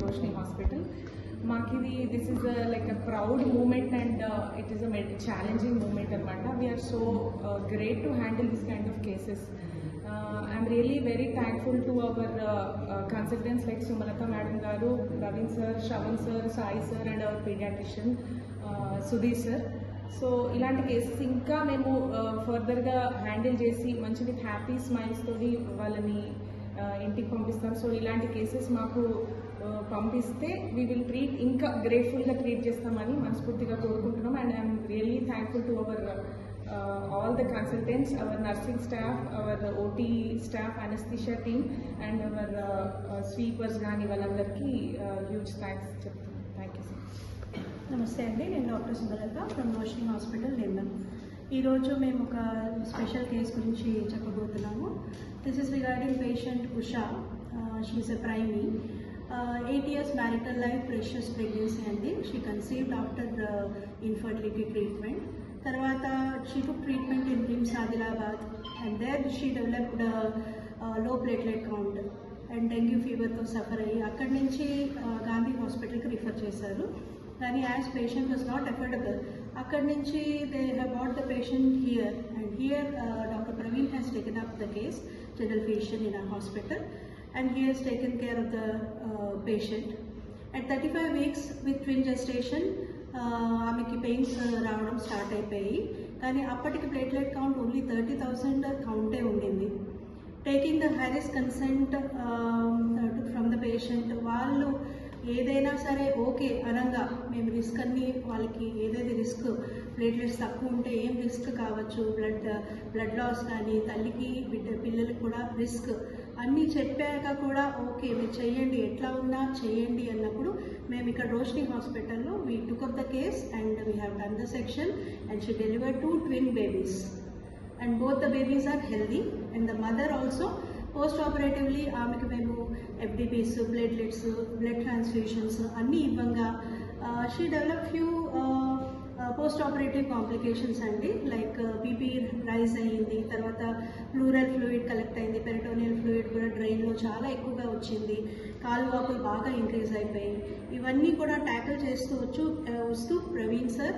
Roshni hospital మాకు ఇది this is like a proud moment and it is a challenging moment అనమాట we're so great to handle this kind of cases I'm really very thankful to our consultants like Sumalatha madam గారు Raveen sir Shravan sir Sai sir and our paediatrician Sudheer sir so ఇలాంటి cases ఇంకా మేము ఫర్దర్గా handle చేసి మంచి with happy smiles తోటి వాళ్ళని ఇంటికి పంపిస్తాం. సో ఇలాంటి కేసెస్ మాకు పంపిస్తే వీ విల్ ట్రీట్ ఇంకా గ్రేట్ఫుల్గా ట్రీట్ చేస్తామని మనస్ఫూర్తిగా కోరుకుంటున్నాం. And I'm really thankful to our all the consultants our nursing staff our OT staff anaesthesia team and our sweepers కానీ వాళ్ళందరికీ హ్యూజ్ థ్యాంక్స్ చెప్తాను థ్యాంక్ యూ సార్ నమస్తే అండి. నేను doctor Sundaratha from Roshini hospital Nellore ఈరోజు మేము ఒక special case గురించి చెప్పబోతున్నాము. This is regarding patient Usha. She's a primi eight years marital life precious pregnancy అండి she conceived after infertility treatment తర్వాత she took treatment in RIMS Adilabad and there she డెవలప్డ్లో platelet count and dengue ఫీవర్తో suffer అయ్యి అక్కడి నుంచి గాంధీ హాస్పిటల్కి refer చేశారు. కానీ as patient was not affordable అక్కడి నుంచి they have brought the patient here and here doctor Praveen has taken up the case general physician in ఆ hospital and he has taken care of the patient at thirty five weeks with twin gestation ఆమెకి pains రావడం start అయిపోయాయి కానీ అప్పటికి platelet count only thirty thousand కౌంటే ఉండింది. Taking the high risk consent from the patient వాళ్ళు ఏదైనా సరే okay అనగా మేము రిస్క్ అన్ని వాళ్ళకి ఏదైతే రిస్క్ ప్లేట్లెట్స్ తక్కువ ఉంటే ఏం రిస్క్ కావచ్చు? బ్లడ్ బ్లడ్ లాస్ కానీ తల్లికి బిడ్డ పిల్లలకు కూడా రిస్క్. అన్నీ చెప్పాక కూడా ఓకే మీరు చేయండి ఎట్లా ఉన్నా చేయండి అన్నప్పుడు మేము ఇక్కడ రోషిని హాస్పిటల్లో we took up the case and we have done the section and she deliver two twin babies and both the babies are healthy and the mother also post operatively ఆమెకి మేము ఎఫ్డిపిస్ ప్లేట్లెట్స్ బ్లడ్ ట్రాన్స్ఫ్యూషన్స్ అన్నీ ఇవ్వంగా she develop few post operative complications అండి. Like BP rise అయ్యింది తర్వాత pleural fluid collect అయింది peritoneal fluid కూడా డ్రైన్లో చాలా ఎక్కువగా వచ్చింది. కాలు వాపులు బాగా ఇంక్రీజ్ అయిపోయాయి. ఇవన్నీ కూడా ట్యాకిల్ చేస్తూ వచ్చు వస్తూ ప్రవీణ్ సార్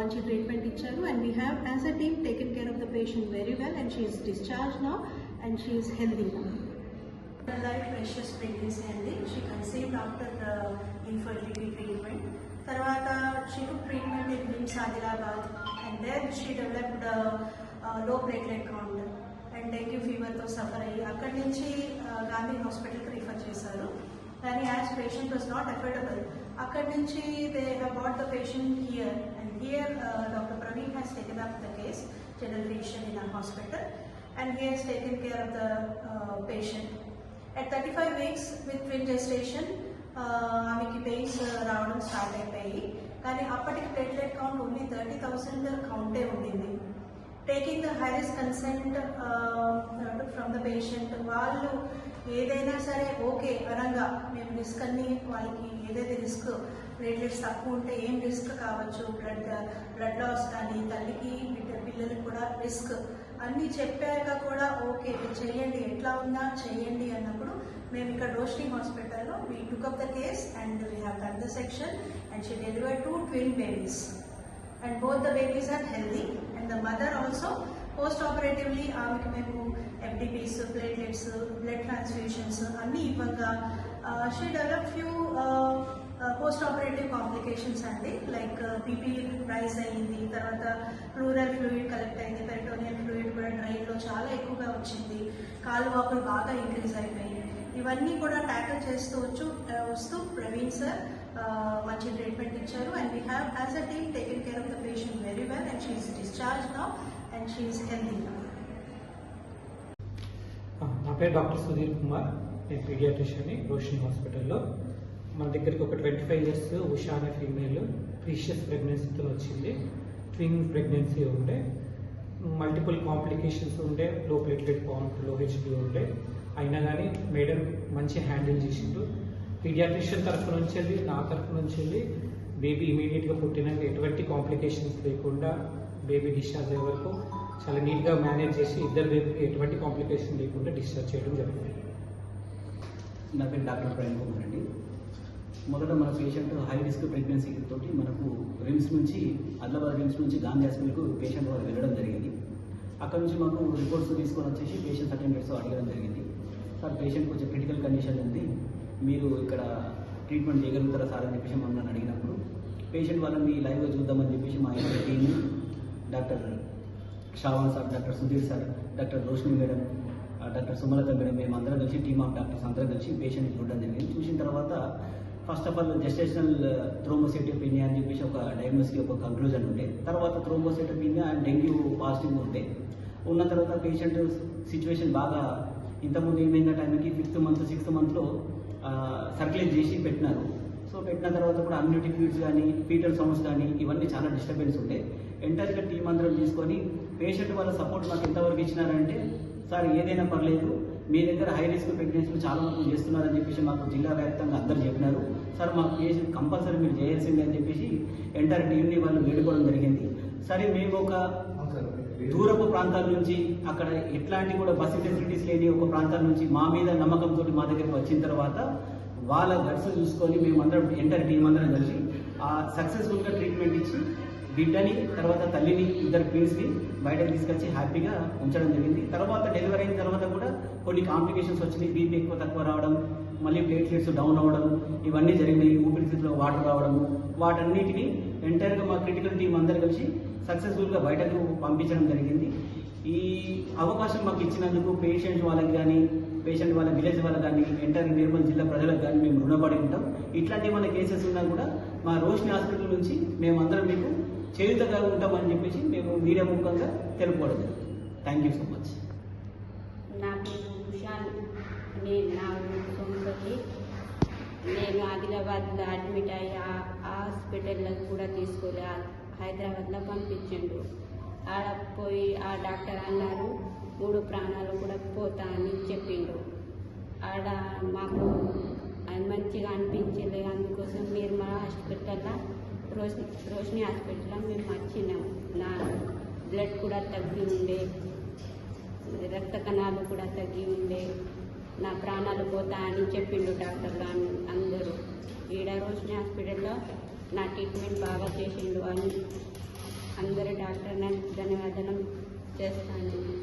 మంచి ట్రీట్మెంట్ ఇచ్చారు. And we have as a team taken care of the patient very well and she's discharge now and she's healthy now life precious pregnancy అండి she conceived after infertility treatment తర్వాత she took treatment in NIMS Adilabad and then she developed low platelet count and dengue ఫీవర్తో suffer అయ్యి అక్కడి నుంచి గాంధీ హాస్పిటల్కి refer చేశారు. కానీ as patient was not affordable అక్కడి నుంచి they have the patient here and here doctor Praveen has taken up the case general physician in a hospital and he has taken care of the patient at thirty five weeks with twin gestation ఆమెకి pains uh, రావడం start అయిపోయాయి కానీ అప్పటికి platelet count only thirty thousand కౌంటే ఉండింది. Taking the high risk consent from the patient వాళ్ళు ఏదైనా సరే okay అనగా మేము రిస్క్ అన్ని వాళ్ళకి ఏదైతే రిస్క్ ప్లేట్లెట్స్ తక్కువ ఉంటే ఏం రిస్క్ కావచ్చు? బ్లడ్ బ్లడ్ లాస్ కానీ తల్లికి బిడ్డ పిల్లలకి కూడా రిస్క్ అన్నీ చెప్పాక కూడా ఓకే మీరు చేయండి ఎట్లా ఉందా చేయండి అన్నప్పుడు మేము ఇక్కడ రోషిని హాస్పిటల్లో we took up the case and we have done the section and she deliver two twin babies and both the babies are healthy and the mother also post operatively ఆమెకి మేము ఎఫ్డిపీస్ ప్లేట్లెట్స్ బ్లడ్ ట్రాన్స్ఫ్యూషన్స్ అన్నీ ఇవ్వగా. She develop few post operative complications అండి. Like BP rise అయ్యింది తర్వాత pleural fluid collect అయింది peritoneal fluid కూడా డ్రైన్లో చాలా ఎక్కువగా వచ్చింది. కాలు వాపులు బాగా ఇంక్రీజ్ అయిపోయాయి. ఇవన్నీ కూడా ట్యాకిల్ చేస్తూ వచ్చు వస్తూ ప్రవీణ్ సార్ మంచి ట్రీట్మెంట్ ఇచ్చారు. And we have as a team taken care of the patient very well and she's discharge now and she's healthy now నా పేరు డాక్టర్ సుధీర్ కుమార్ నేను పీడియాట్రిషియన్ని రోషన్ హాస్పిటల్లో మన దగ్గరికి ఒక ట్వంటీ ఫైవ్ ఇయర్స్ ఉషా అనే ఫీమేల్ ప్రీషియస్ ప్రెగ్నెన్సీతో వచ్చింది. ట్విన్ ప్రెగ్నెన్సీ ఉండే. మల్టిపుల్ కాంప్లికేషన్స్ ఉండే. లో ప్లేట్లెట్ కౌంట్లో హెచ్బి ఉండే. అయినా కానీ మేడం మంచి హ్యాండిల్ చేసిండు. పీడియాట్రిషియన్ తరఫు నుంచి వెళ్ళి నా తరఫు నుంచి వెళ్ళి బేబీ ఇమీడియట్గా పుట్టినాక ఎటువంటి కాంప్లికేషన్స్ లేకుండా బేబీ డిశ్చార్జ్ అయ్యే వరకు చాలా నీట్గా మేనేజ్ చేసి ఇద్దరు బేబీకి ఎటువంటి కాంప్లికేషన్ లేకుండా డిశ్చార్జ్ చేయడం జరిగింది. నా పేరు డాక్టర్ ప్రేమ్ కుమార్ అండి. మొదట మన పేషెంట్ హై రిస్క్ ప్రెగ్నెన్సీ తోటి మనకు రిమ్స్ నుంచి ఆదిలాబాద్ రిమ్స్ నుంచి గాంధీ హాస్పిటల్కు పేషెంట్ వాళ్ళు వెళ్ళడం జరిగింది. అక్కడ నుంచి మాకు రిపోర్ట్స్ తీసుకొని వచ్చేసి పేషెంట్ అటెండెంట్స్ అడగడం జరిగింది. సార్ పేషెంట్ కొంచెం క్రిటికల్ కండిషన్ ఉంది. మీరు ఇక్కడ ట్రీట్మెంట్ చేయగలుగుతారా సార్ అని చెప్పేసి మమ్మల్ని అడిగినప్పుడు పేషెంట్ వాళ్ళని లైవ్గా చూద్దామని చెప్పేసి మా యొక్క team doctor Shavan sir doctor Sudheer sir doctor Roshini madam doctor Sumalatha madam మేము అందరం కలిసి టీమ్ ఆఫ్ డాక్టర్స్ అందరం కలిసి పేషెంట్ చూడడం జరిగింది. చూసిన తర్వాత first of all gestational thrombocytopenia అని చెప్పేసి ఒక డయాగ్నోస్కి ఒక కంక్లూజన్ ఉండే తర్వాత థ్రోమోసైటోపినియా అండ్ డెంగ్యూ పాజిటివ్ ఉండే ఉన్న తర్వాత పేషెంట్ సిచ్యువేషన్ బాగా ఇంతకుముందు ఏమైందంటే టైంకి ఫిఫ్త్ మంత్ సిక్స్త్ మంత్లో సర్క్యులేట్ చేసి పెట్టినారు. సో పెట్టిన తర్వాత కూడా అమ్యూనిటీ ఫీడ్స్ కానీ ఫీటల్ సౌండ్స్ కానీ ఇవన్నీ చాలా డిస్టర్బెన్స్ ఉండే ఎంటైర్గా టీం అందరం తీసుకొని పేషెంట్ వాళ్ళ సపోర్ట్ మాకు ఎంతవరకు ఇచ్చినారంటే సార్ ఏదైనా పర్లేదు మీ దగ్గర హై రిస్క్ ప్రెగ్నెన్సీలు చాలా మంది చేస్తున్నారని చెప్పేసి మాకు జిల్లా వ్యాప్తంగా అందరు చెప్పినారు. సార్ మాకు పేషెంట్ కంపల్సరీ మీరు చేయాల్సిందే అని చెప్పేసి ఎంటైర్ టీంని వాళ్ళు వేడుకోవడం జరిగింది. సరే మేము ఒక దూరపు ప్రాంతాల నుంచి అక్కడ ఎట్లాంటి కూడా బస్సు ఫెసిలిటీస్ లేని ఒక ప్రాంతాల నుంచి మా మీద నమ్మకంతో మా దగ్గరికి వచ్చిన తర్వాత వాళ్ళ గట్స్ చూసుకొని మేమందరం ఎంటర్ టీం అందరం కలిసి ఆ సక్సెస్ఫుల్గా ట్రీట్మెంట్ ఇచ్చి బిడ్డని తర్వాత తల్లిని ఇద్దరు ట్విన్స్ని బయటకు తీసుకొచ్చి హ్యాపీగా ఉంచడం జరిగింది. తర్వాత డెలివరీ అయిన తర్వాత కూడా కొన్ని కాంప్లికేషన్స్ వచ్చినాయి. బీపీ ఎక్కువ తక్కువ రావడం మళ్ళీ ప్లేట్లెట్స్ డౌన్ అవ్వడం ఇవన్నీ జరిగినాయి. ఊపిరితిత్తులో వాటర్ రావడము వాటన్నిటిని ఎంటైర్గా మా క్రిటికల్ టీం అందరు కలిసి సక్సెస్ఫుల్గా బయటకు పంపించడం జరిగింది. ఈ అవకాశం మాకు ఇచ్చినందుకు పేషెంట్ వాళ్ళకి కానీ పేషెంట్ వాళ్ళ విలేజ్ వాళ్ళకి కానీ ఎంటర్ నిర్మల్ జిల్లా ప్రజలకు కానీ మేము రుణపడి ఉంటాం. ఇట్లాంటి మన కేసెస్ ఉన్నా కూడా మా రోషిని హాస్పిటల్ నుంచి మేమందరం మీకు చేయుతగా ఉంటామని చెప్పేసి మేము మీడియా ముఖంగా తెలుపుకోవడం జరుగుతుంది థ్యాంక్ యూ సో మచ్ నా పేరు నేను నా ఊరు నేను ఆదిలాబాద్లో అడ్మిట్ అయ్యి ఆ హాస్పిటల్లో కూడా తీసుకోలే. హైదరాబాద్లో పంపించిండు. ఆడ పోయి ఆ డాక్టర్ అన్నారు మూడు ప్రాణాలు కూడా పోతా అని చెప్పిండు. ఆడ మాకు మంచిగా అనిపించలే అందుకోసం నిర్మల హాస్పిటల్లో రోష్ రోషిని హాస్పిటల్లో మేము వచ్చినాం నా బ్లడ్ కూడా తగ్గి ఉండే రక్త కణాలు కూడా తగ్గి ఉండే నా ప్రాణాలు పోతా అని చెప్పిండు డాక్టర్లు అన్- అందరూ. ఈడ రోషిని హాస్పిటల్లో నా ట్రీట్మెంట్ బాగా చేసిండు అని అందరు డాక్టర్ ధన్యవాదనం చేస్తాను.